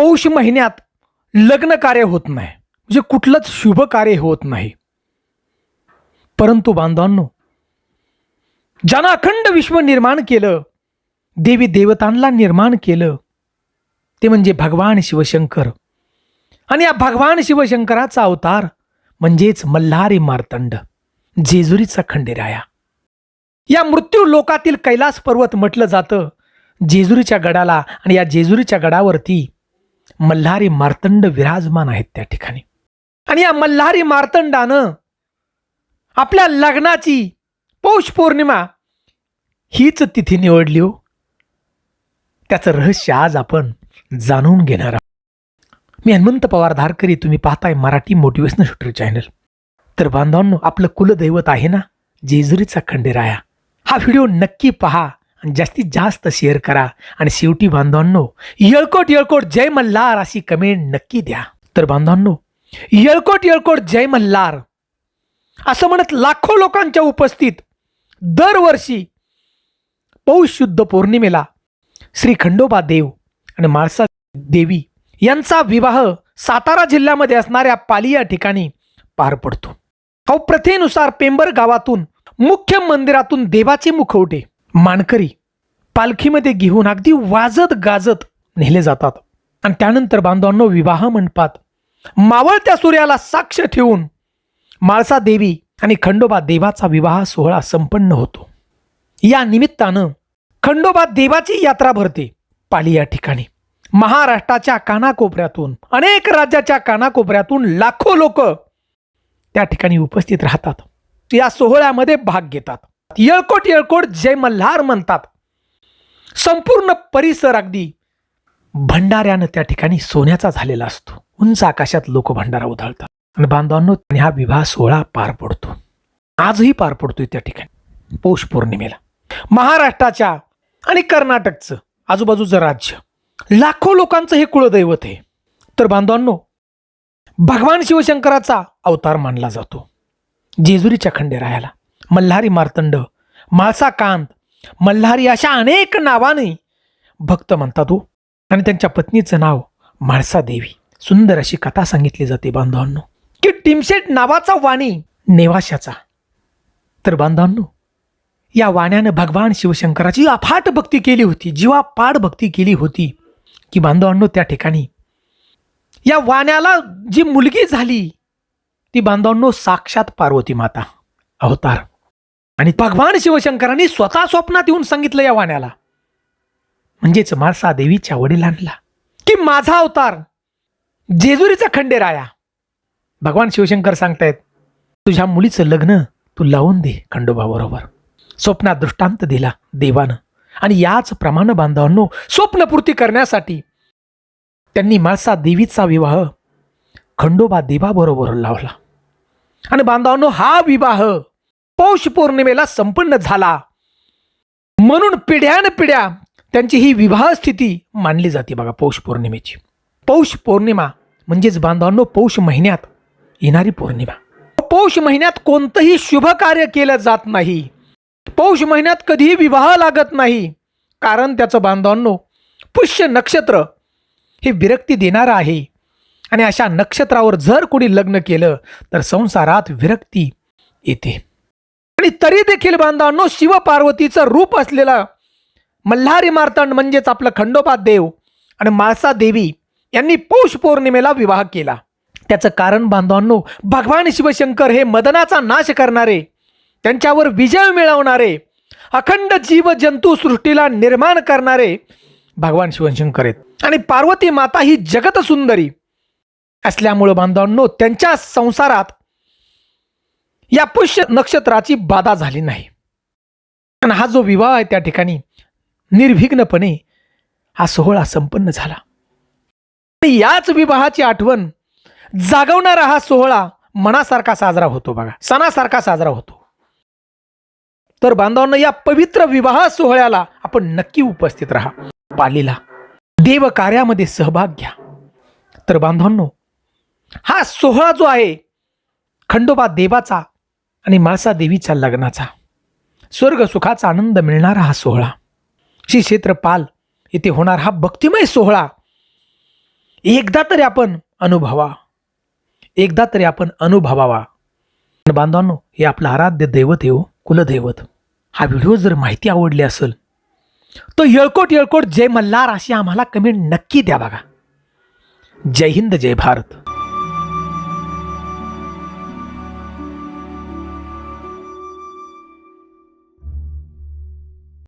पौष महिन्यात लग्न कार्य होत नाही. म्हणजे कुठलंच शुभ कार्य होत नाही. परंतु बांधवांनो ज्यानं अखंड विश्व निर्माण केलं देवी देवतांना निर्माण केलं ते म्हणजे भगवान शिवशंकर. आणि या भगवान शिवशंकराचा अवतार म्हणजेच मल्हारी मार्तंड जेजुरीचा खंडेराया. या मृत्यू लोकातील कैलास पर्वत म्हटलं जातं जेजुरीच्या गडाला आणि या जेजुरीच्या गडावरती मल्हारी मार्तंड विराजमान आहेत त्या ठिकाणी. आणि या मल्हारी मार्तंडानं आपल्या लग्नाची पौष पौर्णिमा हीच तिथी निवडली हो. त्याचं रहस्य आज आपण जाणून घेणार आहोत. मी हनुमंत पवार धारकरी तुम्ही पाहताय मराठी मोटिवेशनल शूटर चॅनल. तर बांधवांनो आपलं कुलदैवत आहे ना? जेजुरीचा खंडेराया. हा व्हिडिओ नक्की पहा. आणि जास्तीत जास्त शेअर करा. आणि शेवटी बांधवांनो येळकोट येळकोट जय मल्हार अशी कमेंट नक्की द्या. तर बांधवांनो येळकोट येळकोट जय मल्हार. असं म्हणत लाखो लोकांच्या उपस्थित दरवर्षी पौष शुद्ध पौर्णिमेला श्री खंडोबा देव आणि माळसा देवी यांचा विवाह सातारा जिल्ह्यामध्ये असणाऱ्या पाली या ठिकाणी पार पडतो. अहो प्रथेनुसार पेंबर गावातून मुख्य मंदिरातून देवाचे मुखवटे मानकरी पालखीमध्ये घेऊन अगदी वाजत गाजत नेले जातात. आणि त्यानंतर बांधवांनो विवाह मंडपात मावळत्या सूर्याला साक्ष ठेवून माळसा देवी आणि खंडोबा देवाचा विवाह सोहळा संपन्न होतो. या निमित्तानं खंडोबा देवाची यात्रा भरते पाली या ठिकाणी. महाराष्ट्राच्या कानाकोपऱ्यातून अनेक राज्याच्या कानाकोपऱ्यातून लाखो लोक त्या ठिकाणी उपस्थित राहतात. या सोहळ्यामध्ये भाग घेतात. येळकोट येळकोट जय मल्हार म्हणतात. संपूर्ण परिसर अगदी भंडाऱ्यानं त्या ठिकाणी सोन्याचा झालेला असतो. उंच आकाशात लोक भंडारा उधळतात. आणि बांधवांनो हा विवाह सोहळा पार पडतो. आजही पार पडतोय त्या ठिकाणी. पौष पौर्णिमेला. महाराष्ट्राच्या आणि कर्नाटकचं आजूबाजूचं राज्य. लाखो लोकांचं हे कुळदैवत आहे. तर बांधवांनो भगवान शिवशंकराचा अवतार मानला जातो. जेजुरीच्या खंडेरायाला. मल्हारी मार्तंड माळसा कांत मल्हारी अशा अनेक नावाने भक्त म्हणतात हो. आणि त्यांच्या पत्नीचं नाव म्हाळसा देवी. सुंदर अशी कथा सांगितली जाते बांधवांनो. की टिमशेट नावाचा वाणी नेवाशाचा. तर बांधवांनो या वाण्यानं भगवान शिवशंकराची अफाट भक्ती केली होती जीवापाड भक्ती केली होती. की बांधवांनो त्या ठिकाणी या वाण्याला जी मुलगी झाली ती बांधवांनो साक्षात पार्वती माता अवतार. आणि भगवान शिवशंकरांनी स्वतः स्वप्नात येऊन सांगितलं या वाण्याला. म्हणजेच माळसा देवीच्या वडिलांना की माझा अवतार जेजुरीचा खंडेराया. भगवान शिवशंकर सांगतायत तुझ्या मुलीचं लग्न तू लावून दे खंडोबाबरोबर स्वप्नात दृष्टांत दिला देवानं. आणि याच प्रमाण बांधवांनो स्वप्नपूर्ती करण्यासाठी त्यांनी माळसा देवीचा विवाह खंडोबा देवाबरोबर लावला. आणि बांधवांनो हा विवाह पौष पौर्णिमेला संपन्न झाला. म्हणून पिढ्यान पिढ्या त्यांची ही विवाह स्थिती मानली जाते बघा पौष पौर्णिमेची. पौष पौर्णिमा म्हणजेच बांधवांनो पौष महिन्यात येणारी पौर्णिमा. पौष महिन्यात कोणतंही शुभ कार्य केलं जात नाही. पौष महिन्यात कधीही विवाह लागत नाही. कारण त्याचं बांधवांनो पुष्य नक्षत्र हे विरक्ती देणारं आहे. आणि अशा नक्षत्रावर जर कोणी लग्न केलं तर संसारात विरक्ती येते. आणि तरी देखील बांधवांनो शिवपार्वतीचं रूप असलेला मल्हारी मार्तंड म्हणजेच आपलं खंडोबा देव आणि माळसा देवी यांनी पौष पौर्णिमेला विवाह केला. त्याचं कारण बांधवांनो भगवान शिवशंकर हे मदनाचा नाश करणारे त्यांच्यावर विजय मिळवणारे अखंड जीव जंतू सृष्टीला निर्माण करणारे भगवान शिवशंकर आहेत. आणि पार्वती माता ही जगत सुंदरी असल्यामुळं बांधवांनो त्यांच्या संसारात या पुष्य नक्षत्राची बाधा झाली नाही. आणि हा जो विवाह आहे त्या ठिकाणी निर्विघ्नपणे हा सोहळा संपन्न झाला. आणि याच विवाहाची आठवण जागवणारा हा सोहळा मनासारखा साजरा होतो बघा. सणासारखा साजरा होतो. तर बांधवांना या पवित्र विवाह सोहळ्याला आपण नक्की उपस्थित राहा. पालीला देव कार्यामध्ये सहभाग घ्या. तर बांधवांनो हा सोहळा जो आहे खंडोबा देवाचा आणि मासा देवीच्या लग्नाचा. स्वर्ग सुखाचा आनंद मिळणारा हा सोहळा. श्री क्षेत्र पाल येथे होणार हा भक्तिमय सोहळा. एकदा तरी आपण अनुभवा. एकदा तरी आपण अनुभवावा. बांधवांनो हे आपलं आराध्य दैवत आहे हो कुलदैवत. हा व्हिडिओ जर माहिती आवडली असेल तो येळकोट येळकोट जय मल्हार अशी आम्हाला कमेंट नक्की द्या बघा. जय हिंद जय भारत.